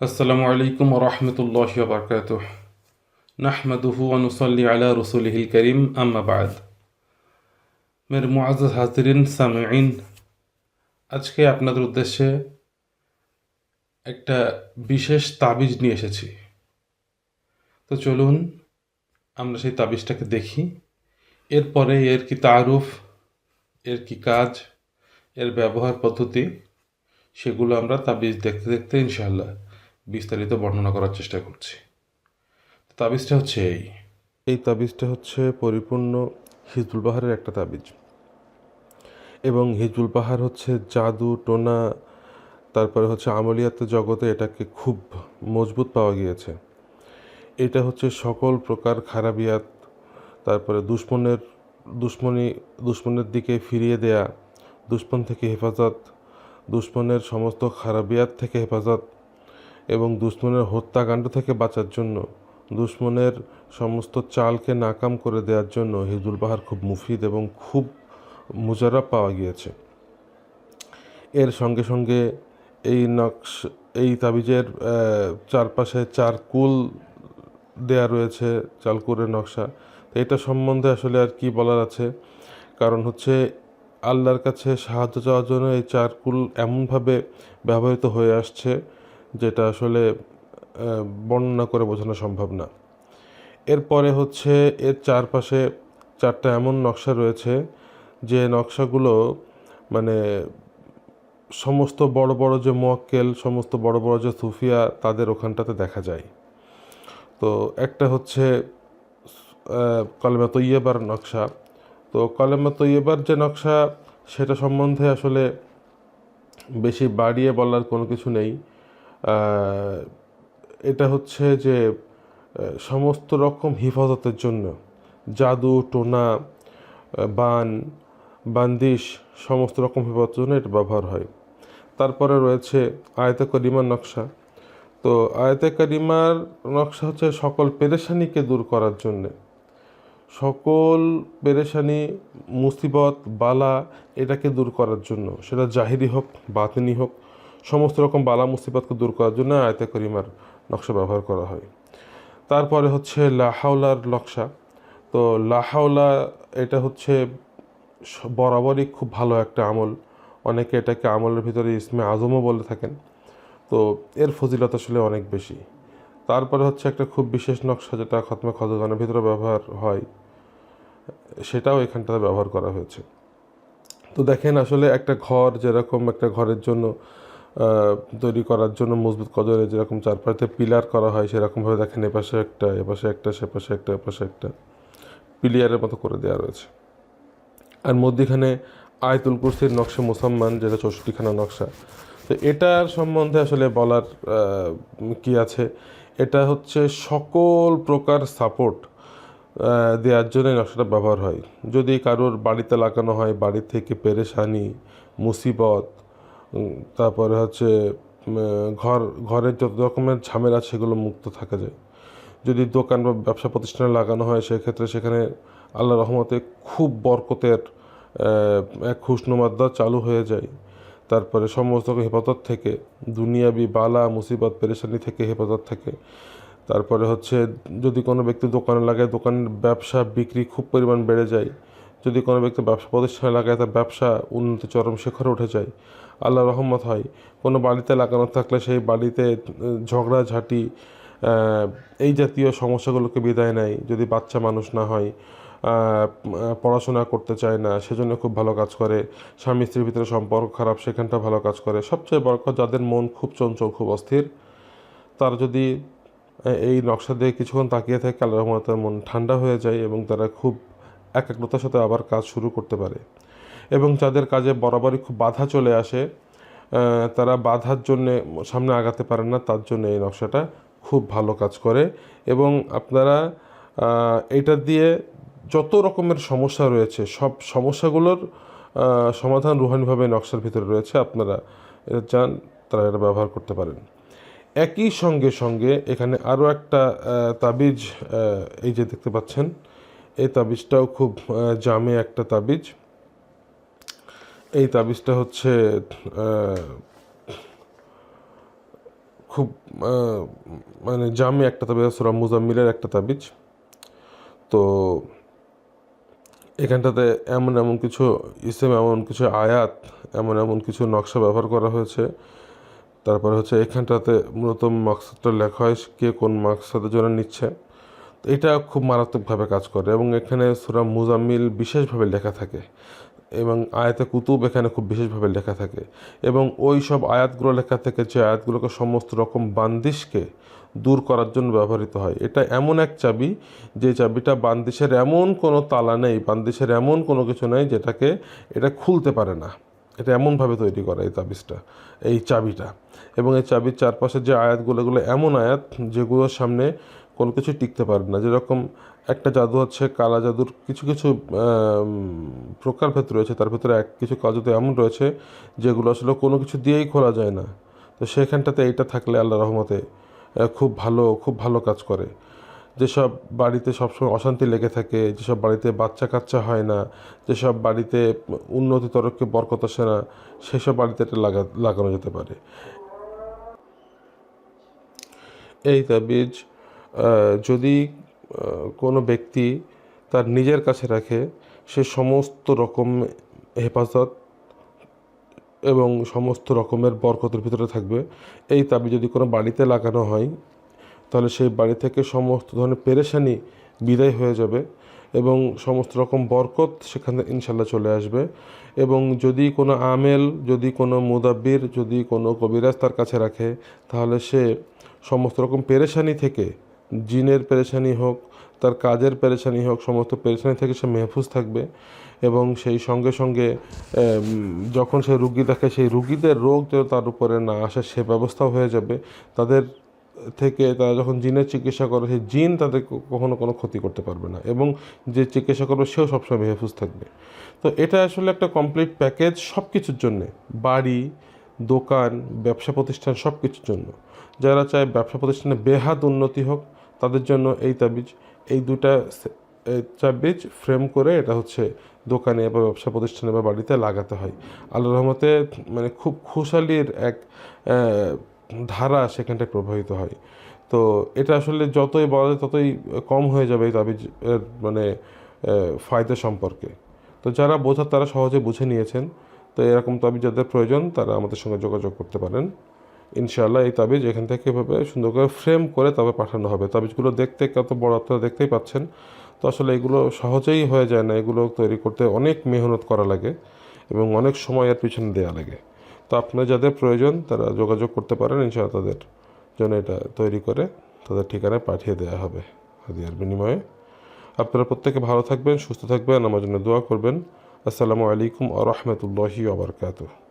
আসসালামু আলাইকুম রহমতুল্লাহ বারকাত নাহমদহু অনুসল্লি আলা রসুলহিল করিম আম্মাবাদ মের মুআজ হাজরিন সামিন আজকে আপনাদের উদ্দেশ্যে একটা বিশেষ তাবিজ নিয়ে এসেছি। তো চলুন, আমরা সেই তাবিজটাকে দেখি। এরপরে এর কি তারুফ, এর কি কাজ, এর ব্যবহার পদ্ধতি, সেগুলো আমরা তাবিজ দেখতে দেখতে ইনশাল্লাহ বিস্তারিত বর্ণনা করার চেষ্টা করছি। তাবিজটা হচ্ছে এই। এই তাবিজটা হচ্ছে পরিপূর্ণ হিজবুল পাহাড়ের একটা তাবিজ। এবং হিজবুল পাহাড় হচ্ছে জাদু, টোনা, তারপরে হচ্ছে আমলিয়াত জগতে এটাকে খুব মজবুত পাওয়া গিয়েছে। এটা হচ্ছে সকল প্রকার খারাপিয়াত, তারপরে দুশ্মনের, দুশ্মনী, দুশ্মনের দিকে ফিরিয়ে দেয়া, দুশ্মন থেকে হেফাজত, দুশ্মনের সমস্ত খারাপিয়াত থেকে হেফাজত এবং দুশ্মনের হত্যাকাণ্ড থেকে বাঁচার জন্য, দুশ্মনের সমস্ত চালকে নাকাম করে দেওয়ার জন্য হিজুল পাহাড় খুব মুফিদ এবং খুব মুজারাব পাওয়া গিয়েছে। এর সঙ্গে সঙ্গে এই নকশ, এই তাবিজের চারপাশে চার কুল দেয়া রয়েছে চালকুরের নকশা। তো এটা সম্বন্ধে আসলে আর কি বলার আছে? কারণ হচ্ছে আল্লাহর কাছে সাহায্য চাওয়ার জন্য এই চারকুল এমনভাবে ব্যবহৃত হয়ে আসছে যেটা আসলে বর্ণনা করে বোঝানো সম্ভব না। এরপরে হচ্ছে এর চারপাশে চারটা এমন নকশা রয়েছে যে নকশাগুলো মানে সমস্ত বড় বড় যে মোয়াক্কেল, সমস্ত বড় বড় যে সুফিয়া তাদের ওখানটাতে দেখা যায়। তো একটা হচ্ছে কলেমা তৈয়বার নকশা। তো কলেমা তৈয়বার যে নকশা, সেটা সম্বন্ধে আসলে বেশি বাড়িয়ে বলার কোনো কিছু নেই। এটা হচ্ছে যে সমস্ত রকম হিফাজতের জন্য জাদু, টোনা বান, বান্দিশ সমস্ত রকম হিফাজতের জন্য এটা ব্যবহার হয়। তারপরে রয়েছে আয়তে করিমার নকশা। তো আয়তে করিমার নকশা হচ্ছে সকল পেরেশানিকে দূর করার জন্যে। সকল পেরেশানি, মুসিবত, বালা, এটাকে দূর করার জন্য। সেটা জাহিরি হোক, বাতিনি হোক সমস্ত রকম বালা মুসিবতকে দূর করার জন্য আয়তে করিমার নকশা ব্যবহার করা হয়। তারপরে হচ্ছে লাহাওলার নকশা। তো লাহাওলা এটা হচ্ছে বরাবরই খুব ভালো একটা আমল। অনেকে এটাকে আমলের ভিতরে ইসমে আজমও বলে থাকেন। তো এর ফজিলত আসলে অনেক বেশি। তারপরে হচ্ছে একটা খুব বিশেষ নকশা যেটা খতমে খজগানের ভিতরে ব্যবহার হয়, সেটাও এখানটাতে ব্যবহার করা হয়েছে। তো দেখেন আসলে একটা ঘর যেরকম একটা ঘরের জন্য তৈরি করার জন্য মজবুত কদরে যেরকম চারপাশে পিলার করা হয়, সেরকমভাবে দেখেন এপাশে একটা এপাশে একটা, সেপাশে একটা, এপাশে একটা পিলিয়ারের মতো করে দেওয়া রয়েছে। আর মধ্যিখানে আয়তুল কুরসির নকশা মুসলমান যেটা চৌষট্টিখানা নকশা। তো এটার সম্বন্ধে আসলে বলার কি আছে? এটা হচ্ছে সকল প্রকার সাপোর্ট দেওয়ার জন্য নকশাটা ব্যবহার হয়। যদি কারোর বাড়িতে লাগানো হয়, বাড়ি থেকে পেরেশানি, মুসিবত তারপরে হচ্ছে ঘর, ঘরের যত রকমের ঝামেলা সেগুলো মুক্ত থাকা যায়। যদি দোকান বা ব্যবসা প্রতিষ্ঠানে লাগানো হয়, সেক্ষেত্রে সেখানে আল্লাহ রহমতে খুব বরকতের এক খুশনুমাদ্দা চালু হয়ে যায়। তারপরে সমস্ত হেফাজত থেকে, দুনিয়াবি বালা, মুসিবত, পেরেশানি থেকে হেফাজত থাকে। তারপরে হচ্ছে, যদি কোনো ব্যক্তি দোকানে লাগায়, দোকানের ব্যবসা বিক্রি খুব পরিমাণ বেড়ে যায়। যদি কোনো ব্যক্তি ব্যবসা প্রতিষ্ঠানে লাগায় তার ব্যবসা উন্নতি চরম শিখরে উঠে যায়। আল্লাহ রহমত হয়। কোনো বাড়িতে লাগানো থাকলে সেই বাড়িতে আহ, ঝগড়াঝাটি আহ, এই জাতীয় সমস্যাগুলোকে বিদায় নেয়। যদি বাচ্চা মানুষ না হয় পড়াশোনা করতে চায় না সেজন্য খুব ভালো কাজ করে। স্বামী স্ত্রীর ভিতরে সম্পর্ক খারাপ সেখানটা ভালো কাজ করে। সবচেয়ে বড় কথা যাদের মন খুব চঞ্চল খুব অস্থির তারা যদি এই নকশা দিয়ে কিছুক্ষণ তাকিয়ে থাকে আল্লাহ রহমতের মন ঠান্ডা হয়ে যায় এবং তারা খুব একাগ্রতার সাথে আবার কাজ শুরু করতে পারে। এবং যাদের কাজে বরাবরই খুব বাধা চলে আসে তারা বাধার জন্যে সামনে আগাতে পারেন না, তার জন্য এই নকশাটা খুব ভালো কাজ করে। এবং আপনারা এটা দিয়ে যত রকমের সমস্যা রয়েছে, সব সমস্যাগুলোর সমাধান রুহানিভাবে নকশার ভিতরে রয়েছে, আপনারা এটা চান, তারা এটা ব্যবহার করতে পারেন। একই সঙ্গে সঙ্গে এখানে আরও একটা তাবিজ এই যে দেখতে পাচ্ছেন এই তাবিজটাও খুব জামে একটা তাবিজ। এই তাবিজটা হচ্ছে খুব মানে জামি একটা তাবিজ, সুরা মুজাম্মিলের একটা তাবিজ। তো এখানটাতে এমন এমন কিছু ইসেম, এমন কিছু আয়াত, এমন এমন কিছু নকশা ব্যবহার করা হয়েছে। তারপরে হচ্ছে এখানটাতে মূলত মাকসাদটা লেখা হয় কে কোন মাকসাদের জন্য নিচ্ছে। এটা খুব মারাত্মকভাবে কাজ করে এবং এখানে সুরা মুজাম্মিল বিশেষভাবে লেখা থাকে এবং আয়াতে কুতুব এখানে খুব বিশেষভাবে লেখা থাকে এবং ওই সব আয়াতগুলো লেখা থেকে যে আয়াতগুলোকে সমস্ত রকম বান্দিশকে দূর করার জন্য ব্যবহৃত হয়। এটা এমন এক চাবি যে চাবিটা বান্দিশের এমন কোনো তালা নেই, বান্দিশের এমন কোনো কিছু নেই যেটাকে এটা খুলতে পারে না। এটা এমনভাবে তৈরি করা এই তাবিজটা, এই চাবিটা। এবং এই চাবির চারপাশে যে আয়াতগুলো, এগুলো এমন আয়াত যেগুলোর সামনে কোনো কিছু টিকতে পারে না। যেরকম একটা জাদু হচ্ছে কালা জাদুর কিছু কিছু আম, প্রকারভেদ রয়েছে। তার ভিতরে এক কিছু কালা জাদু এমন রয়েছে যেগুলো আসলে কোনো কিছু দিয়েই খোলা যায় না। তো সেখানটাতে এইটা থাকলে আল্লাহ রহমতে খুব ভালো খুব ভালো কাজ করে। যেসব বাড়িতে সবসময় অশান্তি লেগে থাকে যেসব বাড়িতে বাচ্চা কাচ্চা হয় না যেসব বাড়িতে উন্নতি তরফকে বরকত আসে না সেসব বাড়িতে এটা লাগা লাগানো যেতে পারে। এই তাবিজ যদি কোনো ব্যক্তি তার নিজের কাছে রাখে, সে সমস্ত রকম হেফাজত এবং সমস্ত রকমের বরকতের ভিতরে থাকবে। এই তাবিজ যদি কোনো বাড়িতে লাগানো হয়, তাহলে সেই বাড়ি থেকে সমস্ত ধরনের পেরেশানি বিদায় হয়ে যাবে এবং সমস্ত রকম বরকত সেখানে ইনশাল্লাহ চলে আসবে। এবং যদি কোনো আমেল, যদি কোনো মুদাব্বির, যদি কোনো কবিরাজ তার কাছে রাখে, তাহলে সে সমস্ত রকম পেরেশানি থেকে জিনের পেরেশানি হোক, তার কাজের পেরেশানি হোক, সমস্ত পেরেশানি থেকে সে মেহফুজ থাকবে এবং সেই সঙ্গে সঙ্গে যখন সে রুগী দেখে, সেই রুগীদের রোগ যেন তার উপরে না আসে, সে ব্যবস্থাও হয়ে যাবে। তাদের থেকে তারা যখন জিনের চিকিৎসা করে, সেই জিন তাদের কখনো কোনো ক্ষতি করতে পারবে না এবং যে চিকিৎসা করবে, সেও সবসময় মেহফুজ থাকবে। তো এটা আসলে একটা কমপ্লিট প্যাকেজ সব কিছুর জন্যে। বাড়ি, দোকান, ব্যবসা প্রতিষ্ঠান সব কিছুর জন্য। যারা চায় ব্যবসা প্রতিষ্ঠানে বেহাদ উন্নতি হোক তাদের জন্য এই তাবিজ, এই দুটা তাবিজ ফ্রেম করে এটা হচ্ছে দোকানে বা ব্যবসা প্রতিষ্ঠানে বা বাড়িতে লাগাতে হয়। আল্লাহ রহমতে মানে খুব খুশালির এক ধারা সেখানটায় প্রবাহিত হয়। তো এটা আসলে যতই বলা যায় ততই কম হয়ে যাবে এই তাবিজ মানে ফায়দা সম্পর্কে। তো যারা বোঝার তারা সহজে বুঝে নিয়েছেন। তো এরকম তাবিজ যাদের প্রয়োজন তারা আমাদের সঙ্গে যোগাযোগ করতে পারেন। ইনশাআল্লাহ এই তাবিজ এখান থেকে এভাবে সুন্দর করে ফ্রেম করে তবে পাঠানো হবে। তাবিজগুলো দেখতে কত বড় আপনারা দেখতেই পাচ্ছেন। তো আসলে এগুলো সহজেই হয়ে যায় না। এগুলো তৈরি করতে অনেক মেহনত করা লাগে এবং অনেক সময় এর পিছনে দেওয়া লাগে। তো আপনার যাদের প্রয়োজন তারা যোগাযোগ করতে পারেন। ইনশাআল্লাহ তাদের জন্য এটা তৈরি করে তাদের ঠিকানায় পাঠিয়ে দেওয়া হবে হাদিয়ার বিনিময়ে। আপনারা প্রত্যেকে ভালো থাকবেন, সুস্থ থাকবেন, আমার জন্য দোয়া করবেন। আসসালামু আলাইকুম আ রহমতুল্লাহি আবরকাতুহ